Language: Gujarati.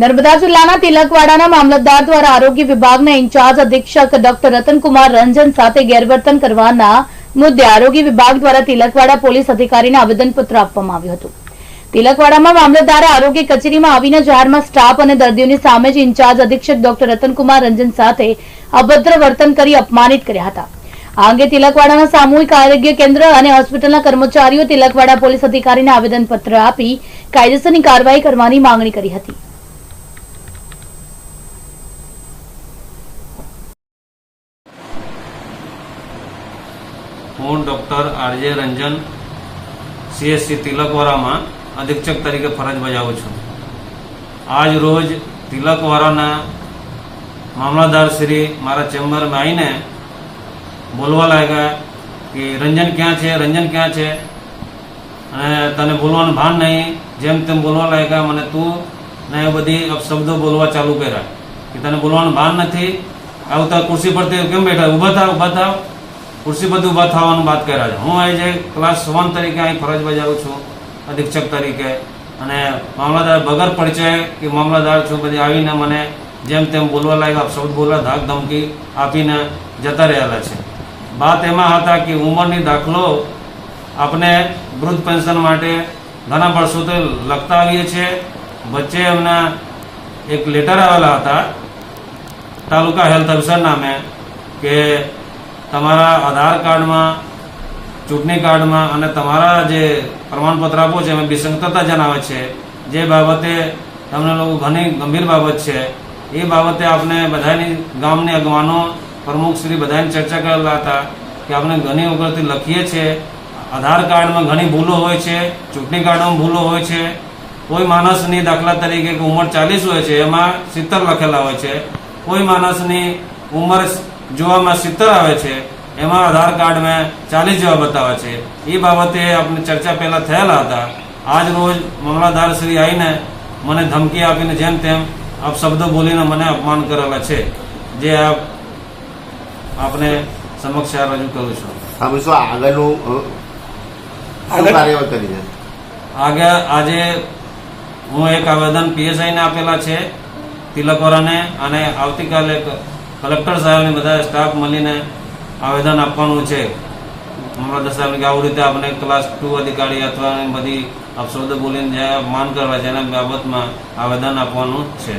નર્મદા જિલ્લાના તિલકવાડાના મામલતદાર દ્વારા આરોગ્ય વિભાગના ઇન્ચાર્જ અધિક્ષક ડોક્ટર રતનકુમાર રંજન સાથે ગેરવર્તન કરવાના મુદ્દે આરોગ્ય વિભાગ દ્વારા તિલકવાડા પોલીસ અધિકારીને આવેદનપત્ર આપવામાં આવ્યું હતું. તિલકવાડામાં મામલતદારે આરોગ્ય કચેરીમાં આવીને જાહેરમાં સ્ટાફ અને દર્દીઓની સામે જ ઇન્ચાર્જ અધિક્ષક ડોક્ટર રતનકુમાર રંજન સાથે અભદ્ર વર્તન કરી અપમાનિત કર્યા હતા. આ અંગે તિલકવાડાના સામૂહિક આરોગ્ય કેન્દ્ર અને હોસ્પિટલના કર્મચારીઓ તિલકવાડા પોલીસ અધિકારીને આવેદનપત્ર આપી કાયદેસરની કાર્યવાહી કરવાની માંગણી કરી હતી. હું ડૉક્ટર આરજે રંજન સીએસસી તિલકવારામાં અધિક્ષક તરીકે ફરજ બજાવું છું. આજ રોજ તિલકવારાના મામલાદાર શ્રી મારા ચેમ્બરમાં આવીને બોલવા લાગ્યા કે, રંજન ક્યાં છે? રંજન ક્યાં છે? અને તને બોલવાનું ભાન નહીં. જેમ તેમ બોલવા લાગ્યા, મને તું ને બધી અપશબ્દો બોલવા ચાલુ કર્યા. કે, તને બોલવાનું ભાન નથી? આવું તાર ખુરશી પરથી કેમ બેઠા? ઊભા થાવ ઊભા થાવ. ખુરશી બધું ઊભા થવાનું વાત કર્યા છે. હું આજે ક્લાસ વન તરીકે અહીં ફરજ બજાવું છું, અધિક્ષક તરીકે, અને મામલાદાર વગર પરિચય કે મામલાદાર છું, બધી આવીને મને જેમ તેમ બોલવા લાગ્યા શબ્દ બોલવા ધાક ધમકી આપીને જતા રહેલા છે. વાત એમાં હતા કે ઉંમરની દાખલો આપણે વૃદ્ધ પેન્શન માટે ઘણા વર્ષોથી લખતા આવીએ છીએ. વચ્ચે એમના એક લેટર આવેલા હતા, તાલુકા હેલ્થ ઓફિસર નામે, કે તમારા આધાર કાર્ડમાં, ચૂંટણી કાર્ડમાં અને તમારા જે પ્રમાણપત્ર આપો છે, એમાં વિસંગતતા જણાવે છે. જે બાબતે તમને લોકો ઘણી ગંભીર બાબત છે. એ બાબતે આપણે બધાની ગામની અગવાનો પ્રમુખ શ્રી બધાની ચર્ચા કરેલા હતા કે આપણે ઘણી વખતથી લખીએ છીએ, આધાર કાર્ડમાં ઘણી ભૂલો હોય છે, ચૂંટણી કાર્ડમાં ભૂલો હોય છે. કોઈ માણસની દાખલા તરીકે ઉંમર ચાલીસ હોય છે, એમાં સિત્તેર લખેલા હોય છે. કોઈ માણસની ઉંમર જોવામાં સિત્તર આવે છે એમાં આધાર કાર્ડમાં ચાલીસ જેવા બતાવે છે. એ બાબતે આપણે ચર્ચા પહેલાં થયેલા હતા. આજ રોજ મામલાદાર શ્રી આવીને મને ધમકી આપીને જેમ તેમ આપ શબ્દો બોલીને મને અપમાન કરેલા છે જે આપ આપને સમક્ષ આ રજૂ કરું છું. શું આગળનું કાર્યવાહી કરી આગળ આજે હું એક આવેદન પીએસઆઈને આપેલા છે તિલકવરાને અને આવતીકાલે કલેક્ટર સાહેબને બધા સ્ટાફ મળીને આવેદન આપવાનું છે. મામલતદાર સાહેબને કે આવી રીતે આપણે ક્લાસ ટુ અધિકારી અથવા બધી અપશબ્દ બોલીને જે માન કરવા છે એના બાબતમાં આવેદન આપવાનું છે.